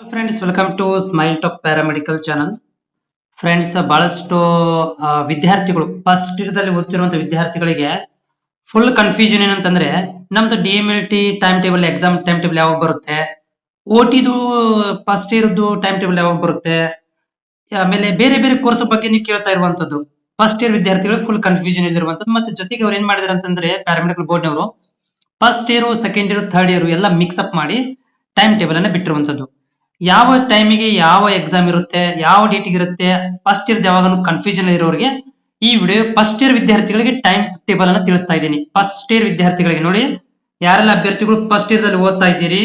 Friends welcome to smile talk paramedical channel friends ಬಹಳಷ್ಟು ವಿದ್ಯಾರ್ಥಿಗಳು first ಇಯರ್ದಲ್ಲಿ ಓದ್ತಿರುವಂತ ವಿದ್ಯಾರ್ಥಿಗಳಿಗೆ ಫುಲ್ ಕನ್ಫ್ಯೂಷನ್ ಏನಂತಂದ್ರೆ ನಮ್ದು D M L T time table exam time table ಯಾವಾಗ ಬರುತ್ತೆ, ಓ ಟಿದು ಫಸ್ಟ್ ಇಯರ್ದು ಟೈಮ್ ಟೇಬಲ್ ಯಾವಾಗ ಬರುತ್ತೆ, ಆಮೇಲೆ ಬೇರೆ ಬೇರೆ ಕೋರ್ಸ್ ಬಗ್ಗೆ ನೀವು ಕೇಳ್ತಾ ಇರುವಂತದ್ದು. ಫಸ್ಟ್ ಇಯರ್ ವಿದ್ಯಾರ್ಥಿಗಳು ಫುಲ್ ಕನ್ಫ್ಯೂಷನ್ ಇರುವಂತದ್ದು. ಮತ್ತೆ ಜೊತೆಗೆ ಅವ್ರು ಏನ್ ಮಾಡಿದಾರೆ ಅಂತಂದ್ರೆ paramedical ಬೋರ್ಡ್ನವರು first year second year third year ಎಲ್ಲ ಮಿಕ್ಸ್ ಅಪ್ ಮಾಡಿ ಟೈಮ್ ಟೇಬಲ್ ಅನ್ನ ಬಿಟ್ಟಿರುವಂತದ್ದು. ಯಾವ ಟೈಮಿಗೆ ಯಾವ ಎಕ್ಸಾಮ್ ಇರುತ್ತೆ, ಯಾವ ಡೇಟಿಗೆ ಇರುತ್ತೆ ಫಸ್ಟ್ ಇಯರ್ ಯಾವಾಗಲೂ ಕನ್ಫ್ಯೂಷನ್ ಇರೋರಿಗೆ ಈ ವಿಡಿಯೋ ಫಸ್ಟ್ ಇಯರ್ ವಿದ್ಯಾರ್ಥಿಗಳಿಗೆ ಟೈಮ್ ಟೇಬಲ್ ಅನ್ನ ತಿಳಿಸ್ತಾ ಇದ್ದೀನಿ. ಫಸ್ಟ್ ಇಯರ್ ವಿದ್ಯಾರ್ಥಿಗಳಿಗೆ ನೋಡಿ, ಯಾರೆಲ್ಲ ಅಭ್ಯರ್ಥಿಗಳು ಫಸ್ಟ್ ಇಯರ್ ದಲ್ಲಿ ಓದ್ತಾ ಇದ್ದೀರಿ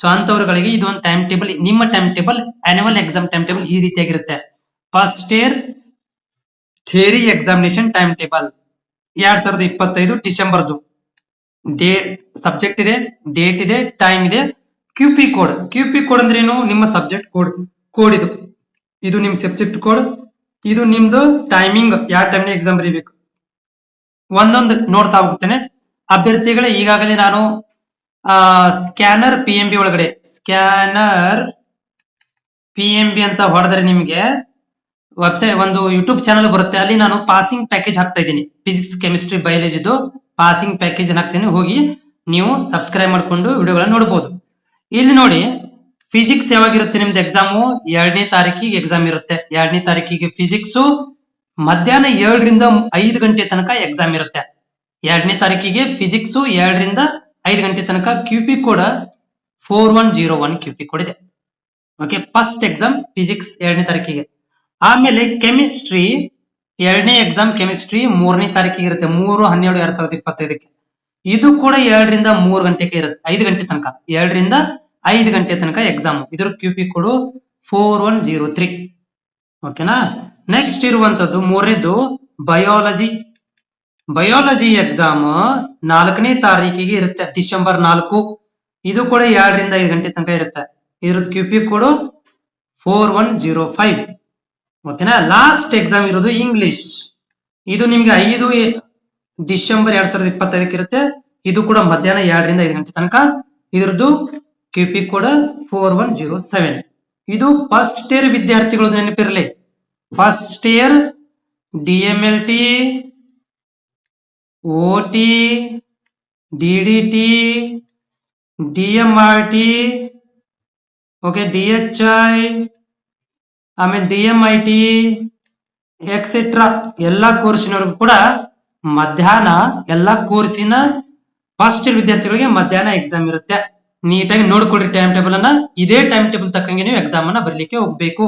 ಸೊ ಅಂತವರುಗಳಿಗೆ ಇದೊಂದು ಟೈಮ್ ಟೇಬಲ್ ನಿಮ್ಮ time table annual exam time table ಈ ರೀತಿಯಾಗಿರುತ್ತೆ. First year theory examination time table ಎರಡ್ ಸಾವಿರದ ಇಪ್ಪತ್ತೈದು ಡಿಸೆಂಬರ್ದು. ಡೇ ಸಬ್ಜೆಕ್ಟ್ ಇದೆ ಡೇಟ್ ಇದೆ ಟೈಮ್ ಇದೆ Q P code Q P code ಅಂದ್ರೆ ಏನು? ನಿಮ್ಮ ಸಬ್ಜೆಕ್ಟ್ ಕೋಡ್ ಕೋಡ್ ಇದು. ಇದು ನಿಮ್ ಸಬ್ಜೆಕ್ಟ್ ಕೋಡ್ ಇದು ನಿಮ್ದು ಟೈಮಿಂಗ್ ಯಾವ ಟೈಮ್ ಎಕ್ಸಾಮ್ ಬರೀಬೇಕು? ಒಂದೊಂದು ನೋಡ್ತಾ ಹೋಗ್ತೇನೆ. ಅಭ್ಯರ್ಥಿಗಳೇ, ಈಗಾಗಲೇ ನಾನು ಸ್ಕ್ಯಾನರ್ ಪಿ ಎಂ ಬಿ ಒಳಗಡೆ. ಸ್ಕ್ಯಾನರ್ ಪಿ ಎಂ ಬಿ ಅಂತ ಹೊಡೆದ್ರೆ ನಿಮಗೆ ವೆಬ್ಸೈಟ್ ಒಂದು ಯೂಟ್ಯೂಬ್ ಚಾನಲ್ ಬರುತ್ತೆ. ಅಲ್ಲಿ ನಾನು ಪಾಸಿಂಗ್ ಪ್ಯಾಕೇಜ್ ಹಾಕ್ತಾ ಇದ್ದೀನಿ. ಫಿಸಿಕ್ಸ್ ಕೆಮಿಸ್ಟ್ರಿ ಬಯಾಲಜಿದು ಪಾಸಿಂಗ್ ಪ್ಯಾಕೇಜ್ ಹಾಕ್ತೀನಿ. ಹೋಗಿ ನೀವು ಸಬ್ಸ್ಕ್ರೈಬ್ ಮಾಡ್ಕೊಂಡು ವಿಡಿಯೋಗಳನ್ನ ನೋಡಬಹುದು ಇಲ್ಲಿ ನೋಡಿ ಫಿಸಿಕ್ಸ್ ಯಾವಾಗಿರುತ್ತೆ ನಿಮ್ದು ಎಕ್ಸಾಮು ಎರಡನೇ ತಾರೀಕಿಗೆ ಎಕ್ಸಾಮ್ ಇರುತ್ತೆ. ಎರಡನೇ ತಾರೀಕಿಗೆ ಫಿಸಿಕ್ಸ್ ಮಧ್ಯಾಹ್ನ ಏಳರಿಂದ ಐದು ಗಂಟೆ ತನಕ ಎಕ್ಸಾಮ್ ಇರುತ್ತೆ. ಎರಡನೇ ತಾರೀಕಿಗೆ ಫಿಸಿಕ್ಸ್ ಎರಡರಿಂದ ಐದು ಗಂಟೆ ತನಕ Q P code four one zero one Q P code ಇದೆ. ಓಕೆ ಫಸ್ಟ್ ಎಕ್ಸಾಮ್ ಫಿಸಿಕ್ಸ್ ಎರಡನೇ ತಾರೀಕಿಗೆ. ಆಮೇಲೆ ಕೆಮಿಸ್ಟ್ರಿ ಎರಡನೇ ಎಕ್ಸಾಮ್ ಕೆಮಿಸ್ಟ್ರಿ ಮೂರನೇ ತಾರೀಕಿಗೆ ಇರುತ್ತೆ. ಮೂರು, ಹನ್ನೆರಡು, ಎರಡ್ ಸಾವಿರದ ಇಪ್ಪತ್ತೈದಕ್ಕೆ. ಇದು ಕೂಡ ಎರಡರಿಂದ ಮೂರು ಗಂಟೆಗೆ ಇರುತ್ತೆ. ಐದು ಗಂಟೆ ತನಕ. ಎರಡರಿಂದ ಐದು ಗಂಟೆ ತನಕ ಎಕ್ಸಾಮ್ ಇದ್ರ Q P code four one zero three ಓಕೆನಾ ನೆಕ್ಸ್ಟ್ ಇರುವಂತದ್ದು ಮೂರನೇದು ಬಯಾಲಜಿ ಬಯಾಲಜಿ ಎಕ್ಸಾಮ್ ನಾಲ್ಕನೇ ತಾರೀಕಿಗೆ ಇರುತ್ತೆ. ಡಿಸೆಂಬರ್ ನಾಲ್ಕು. ಇದು ಕೂಡ ಎರಡರಿಂದ ಐದು ಗಂಟೆ ತನಕ ಇರುತ್ತೆ. ಇದ್ರದ್ದು Q P code four one zero five ಓಕೆನಾ ಲಾಸ್ಟ್ ಎಕ್ಸಾಮ್ ಇರೋದು ಇಂಗ್ಲಿಷ್ ಇದು ನಿಮ್ಗೆ ಐದು ಡಿಸೆಂಬರ್ ಎರಡ್ ಸಾವಿರದ ಇಪ್ಪತ್ತೈದಕ್ಕೆ ಇರುತ್ತೆ. ಇದು ಕೂಡ ಮಧ್ಯಾಹ್ನ ಎರಡರಿಂದ ಐದು ಗಂಟೆ ತನಕ. ಇದ್ರದ್ದು ಕೆಪಿ ಕೂಡ code four one zero seven ಇದು ಫಸ್ಟ್ ಇಯರ್ ವಿದ್ಯಾರ್ಥಿಗಳು ನೆನಪಿರಲಿ. First year D M L T O T D D T D M R T okay D H I ಆಮೇಲೆ D M I T etcetera ಎಲ್ಲಾ ಕೋರ್ಸಿನವ್ರಿಗೂ ಕೂಡ ಮಧ್ಯಾಹ್ನ ಎಲ್ಲಾ ಕೋರ್ಸಿನ first year ವಿದ್ಯಾರ್ಥಿಗಳಿಗೆ ಮಧ್ಯಾಹ್ನ ಎಕ್ಸಾಮ್ ಇರುತ್ತೆ. ನೀಟಾಗಿ ನೋಡ್ಕೊಳ್ರಿ ಟೈಮ್ ಟೇಬಲ್ ಅನ್ನ. ಇದೇ ಟೈಮ್ ಟೇಬಲ್ ತಕ್ಕಂಗೆ ನೀವು ಎಕ್ಸಾಮ್ ಅನ್ನ ಬರ್ಲಿಕ್ಕೆ ಹೋಗ್ಬೇಕು.